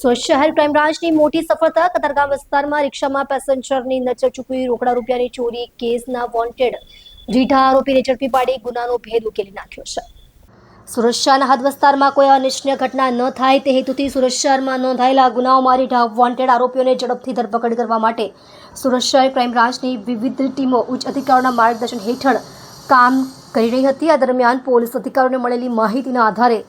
સુરત શહેર ક્રાઇમ બ્રાન્ચની મોટી સફળતા, કતારગામ વિસ્તારમાં રિક્ષામાં પેસેન્જરની નજર ચૂકવી રોકડા રૂપિયાની ચોરી કેસના વોન્ટેડ. રીઢા આરોપીને ઝડપી પાડી ગુનાનો ભેદ ઉકેલી નાખ્યો છે. શહેરના હદ વિસ્તારમાં કોઈ અનિચ્છનીય ઘટના ન થાય તે હેતુથી સુરત શહેરમાં નોંધાયેલા ગુનાઓમાં રીઢા વોન્ટેડ આરોપીઓને ઝડપથી ધરપકડ કરવા માટે સુરત શહેર ક્રાઇમ બ્રાન્ચની વિવિધ ટીમો ઉચ્ચ અધિકારીઓના માર્ગદર્શન હેઠળ કામ કરી રહી હતી. આ દરમિયાન પોલીસ અધિકારીઓને મળેલી માહિતીના આધારે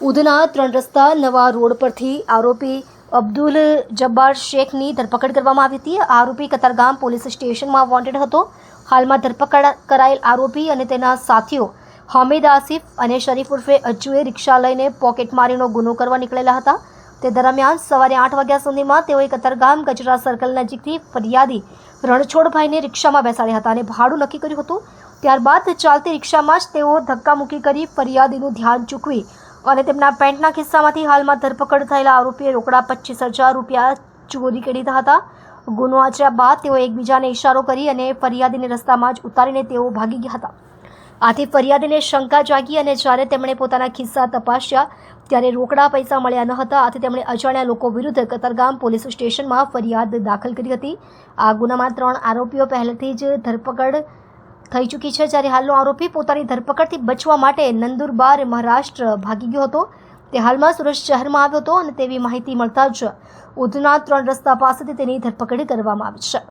ઉધના ત્રણ રસ્તા નવા રોડ પરથી આરોપી અબ્દુલ જબ્બાર શેખની ધરપકડ કરવામાં આવી હતી. આરોપી કતારગામ પોલીસ સ્ટેશનમાં વોન્ટેડ હતો. હાલમાં ધરપકડ કરાયેલ આરોપી અને તેના સાથીઓ હામિદ આસિફ અને શરીફ ઉર્ફે અજ્જુએ રિક્ષા લઈને પોકેટ મારીનો ગુનો કરવા નીકળેલા હતા. તે દરમિયાન સવારે આઠ વાગ્યા સુધીમાં તેઓએ કતારગામ ગજરા સર્કલ નજીકથી ફરિયાદી રણછોડભાઈને રિક્ષામાં બેસાડ્યા હતા અને ભાડું નક્કી કર્યું હતું. ત્યારબાદ ચાલતી રિક્ષામાં જ તેઓ ધક્કામુક્કી કરી ફરિયાદીનું ધ્યાન ચૂકવી અને તેમના પેન્ટના ખિસ્સામાંથી હાલમાં ધરપકડ થયેલા આરોપીએ રોકડા પચીસ હજાર રૂપિયા ચોરી કરી હતા. ગુનો આચર્યા બાદ તેઓ એકબીજાને ઇશારો કરી અને ફરિયાદીને રસ્તામાં જ ઉતારીને તેઓ ભાગી ગયા હતા. આથી ફરિયાદીને શંકા જાગી અને જ્યારે તેમણે પોતાના ખિસ્સા તપાસ્યા, ત્યારે રોકડા પૈસા મળ્યા ન હતા. આથી તેમણે અજાણ્યા લોકો વિરુદ્ધ કતરગામ પોલીસ સ્ટેશનમાં ફરિયાદ દાખલ કરી હતી. આ ગુનામાં ત્રણ આરોપીઓ પહેલેથી જ ધરપકડ થઈ ચૂકી છે જ્યારે હાલનો આરોપી પોતાની ધરપકડથી બચવા માટે નંદુરબાર મહારાષ્ટ્ર ભાગી ગયો હતો. તે હાલમાં સુરત શહેરમાં આવ્યો હતો અને તેવી માહિતી મળતા જ ઉધના ત્રણ રસ્તા પાસેથી તેની ધરપકડ કરવામાં આવી છે.